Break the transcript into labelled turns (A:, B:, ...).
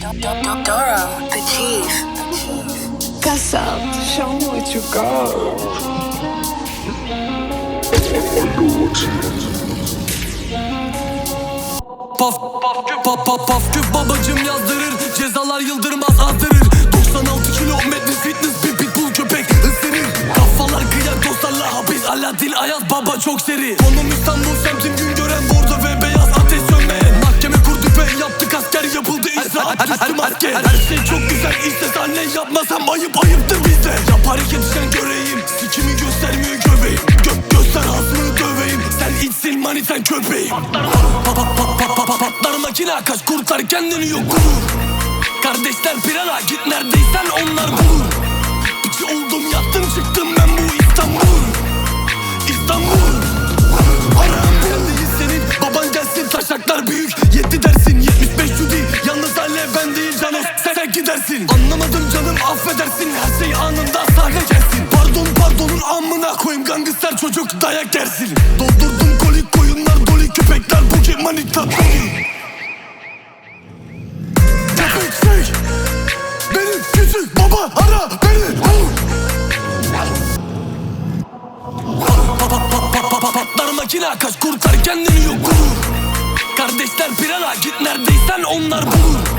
A: Doro, the chief.
B: Show me what you got.
C: Paf paf paf paf paf küp babacım yazdırır Cezalar yıldırmaz azdırır 96 kilometre fitness bir pitbull köpek ısırır Kafalar kıyak dostlarla hapis Alaaddin Ayaz baba çok seri Konum İstanbul semtim üstü maske Her şey çok güzel. İste anne yapmasam ayıp ayıptır bizde Yap hareket sen göreyim. Sikimi göstermiyor göbeğim. Gö göster hasmını döveyim. Sen içsin mani sen köpeğim. Pa- pa- pa- pa- pa- pa- Patlar makine kaç kurtar kendini yok gurur. Kardeşler pirana git neredeysen onlar bulur Canos sen, gidersin. Anlamadım canım affedersin. Her şey anında sahne gelsin. Pardon pardonun amına koyayım. Gangster çocuk dayak yersin. Doldurdum kolik koyunlar doli köpekler bu manita Köpek şey Benim küçük baba ara beni. Pa- pa- pa- pa- pa- pa- Patlar makina kaç kurtar kendini yok gurur. Kardeşler pirana git neredeysen onlar bulur